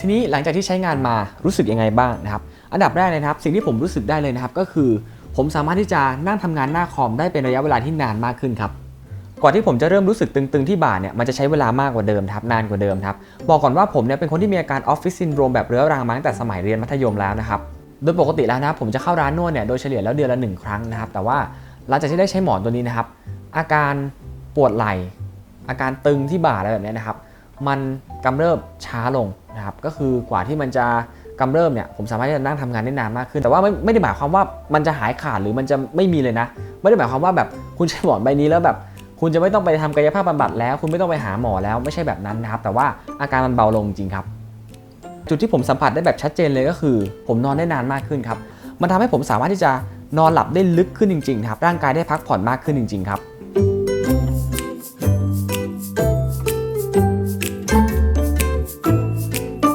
ทีนี้หลังจากที่ใช้งานมารู้สึกยังไงบ้างนะครับ อันดับแรกเลยนะครับ สิ่งที่ผมรู้สึกได้เลยนะครับ ก็คือ ผมสามารถที่จะนั่งทำงานหน้าคอมได้เป็นระยะเวลาที่นานมากขึ้นครับก่อนที่ผมจะเริ่มรู้สึกตึงๆที่บ่าเนี่ยมันจะใช้เวลามากกว่าเดิมครับนานกว่าเดิมครับบอกก่อนว่าผมเนี่ยเป็นคนที่มีอาการออฟฟิศซินโดรมแบบเรื้อรังมาตั้งแต่สมัยเรียนมัธยมแล้วนะครับโดยปกติแล้วนะครับผมจะเข้าร้านนวดเนี่ยโดยเฉลี่ยแล้วเดือนละหนึ่งครั้งนะครับแต่ว่าหลังจากที่ได้ใช้หมอนตัวนี้นะครับอาการปวดไหล่อาการตึงที่บ่าอะไรแบบนี้นะครับ มันกำเริบช้าลงนะครับก็คือกว่าที่มันจะกำเริบเนี่ยผมสามารถที่จะนั่งทำงานได้นานมากขึ้น แต่ว่าไม่ไม่ได้หมายความว่ามันจะหายขาดหรือมันจะไม่มีเลยนะ ไม่ได้หมายความว่าแบบคุณใช้หมอนใบนี้แล้วแบบ คุณจะไม่ต้องไปทำกายภาพบำบัดแล้ว คุณไม่ต้องไปหาหมอแล้วไม่ใช่แบบนั้นนะครับแต่ว่าอาการมันเบาลงจริงครับ จุดที่ผมสัมผัสได้แบบชัดเจนเลยก็คือ ผมนอนได้นานมากขึ้นครับมันทำให้ผมสามารถที่จะนอนหลับได้ลึกขึ้นจริงๆครับร่างกายได้พักผ่อนมากขึ้นจริงๆครับ